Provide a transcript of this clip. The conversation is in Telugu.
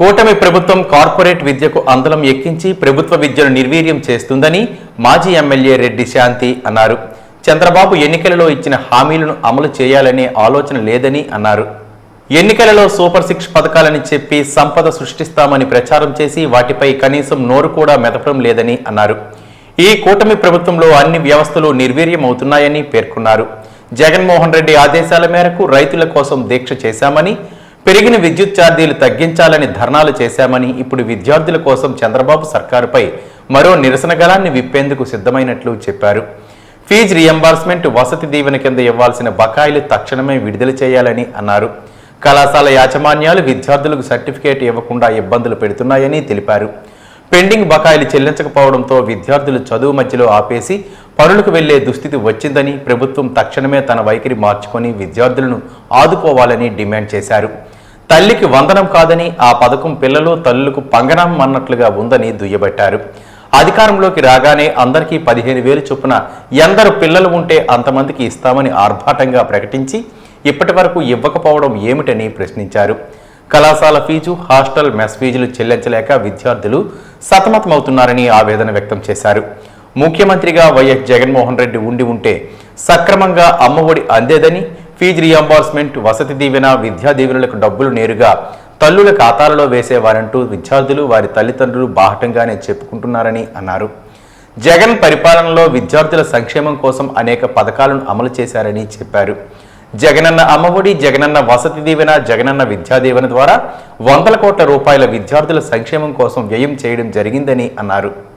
కూటమి ప్రభుత్వం కార్పొరేట్ విద్యకు అందలం ఎక్కించి ప్రభుత్వ విద్యను నిర్వీర్యం చేస్తుందని మాజీ ఎమ్మెల్యే రెడ్డి శాంతి అన్నారు. చంద్రబాబు ఎన్నికలలో ఇచ్చిన హామీలను అమలు చేయాలనే ఆలోచన లేదని అన్నారు. ఎన్నికలలో సూపర్ సిక్స్ పథకాలని చెప్పి సంపద సృష్టిస్తామని ప్రచారం చేసి వాటిపై కనీసం నోరు కూడా మెదపడం లేదని అన్నారు. ఈ కూటమి ప్రభుత్వంలో అన్ని వ్యవస్థలు నిర్వీర్యం అవుతున్నాయని పేర్కొన్నారు. జగన్మోహన్ రెడ్డి ఆదేశాల మేరకు రైతుల కోసం దీక్ష చేశామని పెరిగిన విద్యుత్ ఛార్జీలు తగ్గించాలని ధర్నాలు చేశామని ఇప్పుడు విద్యార్థుల కోసం చంద్రబాబు సర్కారుపై మరో నిరసన గలాన్ని విప్పేందుకు సిద్ధమైనట్లు చెప్పారు. ఫీజు రియంబర్స్మెంట్ వసతి దీవెన కింద ఇవ్వాల్సిన బకాయిలు తక్షణమే విడుదల చేయాలని అన్నారు. కళాశాల యాజమాన్యాలు విద్యార్థులకు సర్టిఫికేట్ ఇవ్వకుండా ఇబ్బందులు పెడుతున్నాయని తెలిపారు. పెండింగ్ బకాయిలు చెల్లించకపోవడంతో విద్యార్థులు చదువు మధ్యలో ఆపేసి పనులకు వెళ్ళే దుస్థితి వచ్చిందని ప్రభుత్వం తక్షణమే తన వైఖరి మార్చుకొని విద్యార్థులను ఆదుకోవాలని డిమాండ్ చేశారు. తల్లికి వందనం కాదని ఆ పథకం పిల్లలు తల్లులకు పంగనం అన్నట్లుగా ఉందని దుయ్యబట్టారు. అధికారంలోకి రాగానే అందరికీ పదిహేను వేలు చొప్పున ఎందరు పిల్లలు ఉంటే అంతమందికి ఇస్తామని ఆర్భాటంగా ప్రకటించి ఇప్పటి వరకు ఇవ్వకపోవడం ఏమిటని ప్రశ్నించారు. కళాశాల ఫీజు హాస్టల్ మెస్ ఫీజులు చెల్లించలేక విద్యార్థులు సతమతమవుతున్నారని ఆవేదన వ్యక్తం చేశారు. ముఖ్యమంత్రిగా వైఎస్ జగన్మోహన్ రెడ్డి ఉండి ఉంటే సక్రమంగా అమ్మఒడి అందేదని ఫీజు రియంబర్స్మెంట్ వసతి దీవెన విద్యా దీవెనలకు డబ్బులు నేరుగా తల్లుల ఖాతాలలో వేసేవారంటూ విద్యార్థులు వారి తల్లిదండ్రులు బాహటంగానే చెప్పుకుంటున్నారని అన్నారు. జగన్ పరిపాలనలో విద్యార్థుల సంక్షేమం కోసం అనేక పథకాలను అమలు చేశారని చెప్పారు. జగనన్న అమ్మఒడి జగనన్న వసతి దీవెన జగనన్న విద్యా దీవెన ద్వారా వందల కోట్ల రూపాయల విద్యార్థుల సంక్షేమం కోసం వ్యయం చేయడం జరిగిందని అన్నారు.